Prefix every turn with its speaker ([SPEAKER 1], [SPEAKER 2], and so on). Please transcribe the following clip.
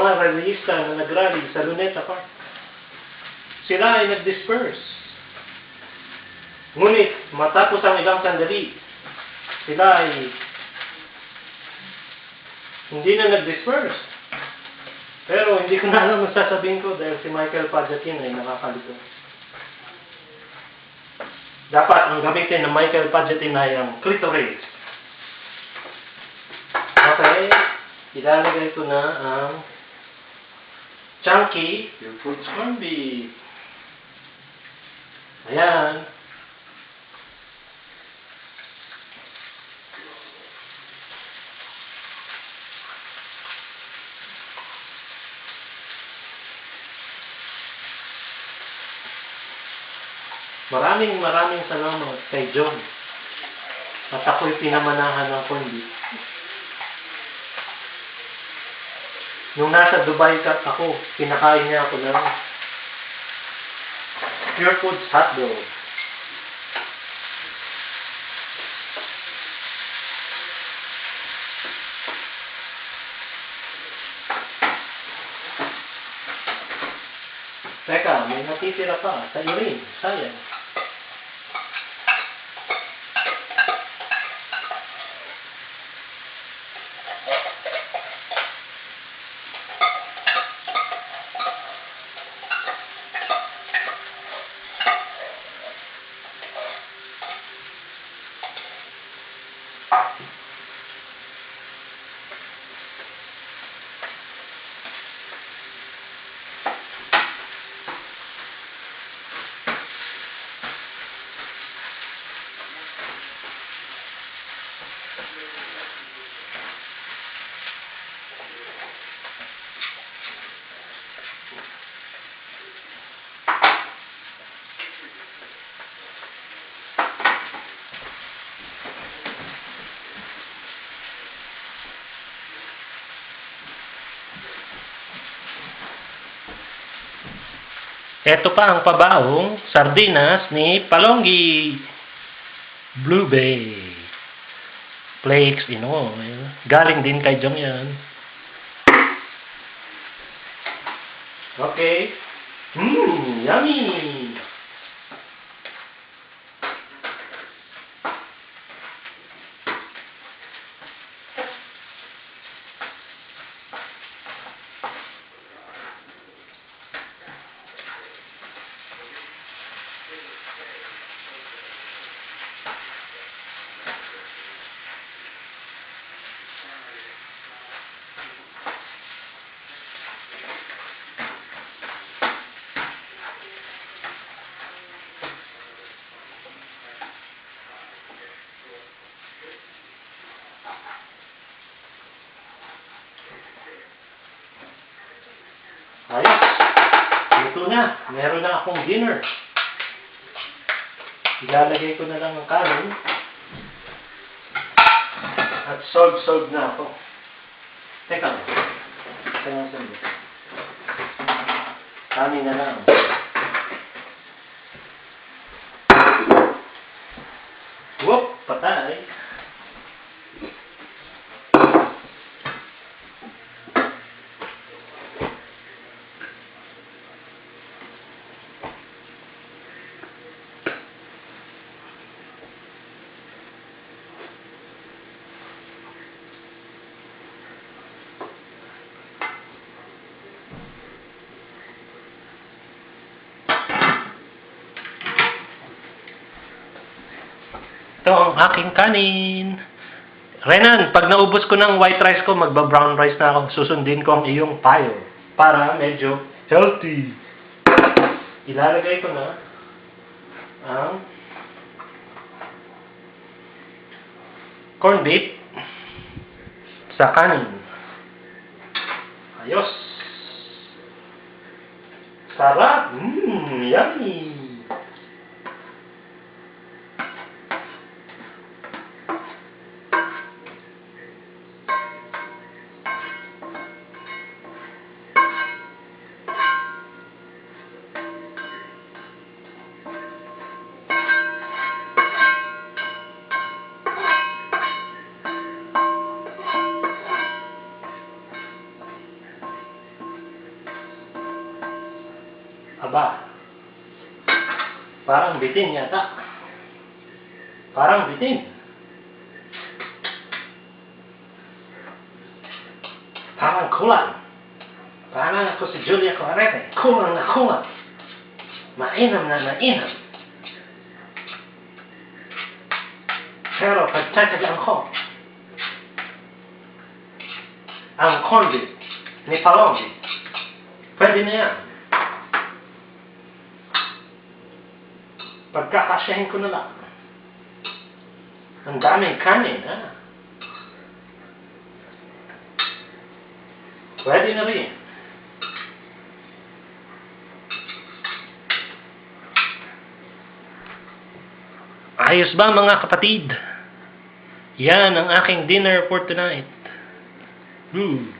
[SPEAKER 1] mga rallyista na nagrally sa Luneta Park. Sila ay nag-disperse. Ngunit, matapos ang ilang sandali, sila ay hindi na nag-disperse. Pero hindi ko na alam ang sasabihin ko dahil si Michael Padjatin ay nakakalito. Dapat ang gamitin ng Michael Padjatin ay ang clitoris. Okay, ilalagay ko na ang chunky your fruits corned beef. Ayan. Maraming maraming salamat kay John. At ako'y pinamanahan ng corned beef. Nung nasa Dubai ka ako, pinakain niya ako ng Pure Foods hotdog. Teka, may natitira pa sa irin. Sayang. Ito pa ang pabaong sardinas ni Palonggi. Blue Bay. Flakes in oil. Galing din kay Jong yan. Okay. Mmm, yummy. Ayos. Ito na. Meron na akong dinner. Ilalagay ko na lang ang kanin. At solve-solve na ako. Teka lang. Teka lang sandali. Kanin na lang. Whoop! Patay. Ito ang aking kanin. Renan, pag naubos ko ng white rice ko, magba-brown rice na ako. Susundin ko ang iyong payo para medyo healthy. Ilalagay ko na ang corned beef sa kanin. Ayos. Sarap. Mmm, yummy. Aba. Parang bitin yata. Parang bitin. Parang kulang. Parang ako si Julia Clarete. Kulang na kulang. Mainam na mainam. Pero pagtatagan ko, ang beef ni Palombi, pwede na yan. Pagkakasyahin ko na lang. Ang daming kanin, ha? Pwede na rin. Ayos ba mga kapatid? Yan ang aking dinner for tonight. Hmm.